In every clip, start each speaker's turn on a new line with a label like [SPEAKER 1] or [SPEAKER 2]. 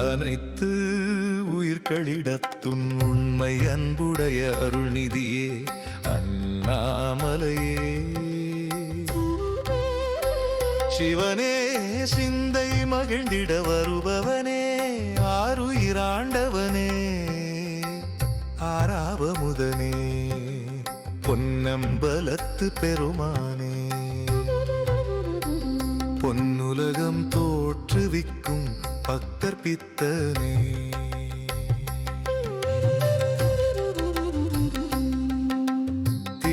[SPEAKER 1] அனைத்து உயிர்களிடத்தும் உண்மை அன்புடைய அருள்நிதியே அண்ணாமலையே. சிவனே சிந்தை மகிழ்ந்திட வருபவனே ஆறுயிராண்டவனே ஆறாவமுதனே பொன்னம்பலத்து பெருமானே. பொன்னுலகம் தோற்றுவிக்கும் பக்கற்பித்தனே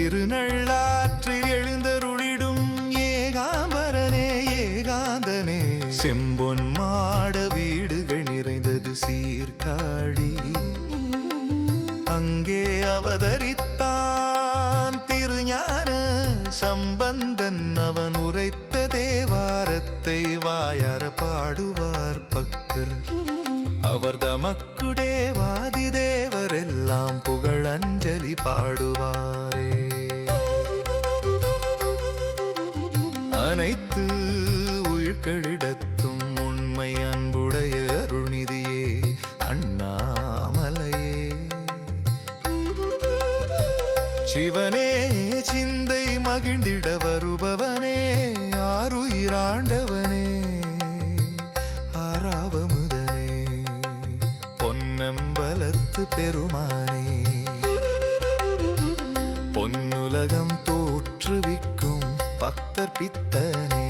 [SPEAKER 1] திருநள்ளாற்றில் எழுந்தருளிடும் ஏகாம்பரனே ஏகாந்தனே. செம்பொன் மாட வீடுகள் நிறைந்தது சீர்காழி. அங்கே அவதரித்தான் திருஞான சம்பந்தன் அவன் உரைத்த தேவாரத்தை வாயார பாடுவார் பக்தர். அவர் தமக்குடே வாதி தேவரெல்லாம் புகழஞ்சலி பாடுவாரே. அனைத்து உயிர்களிடத்தும் உண்மை அன்புடைய அருணிதியே அண்ணாமலையே. சிவனே சிந்தை மகிழ்ந்திடவர் ஆருயிராண்டவனே ஆராவமுதனே பொன்னம்பலத்து பெருமானே பொன்னுலகம் தோற்றுவிக்கும் பக்தர் பித்தனே.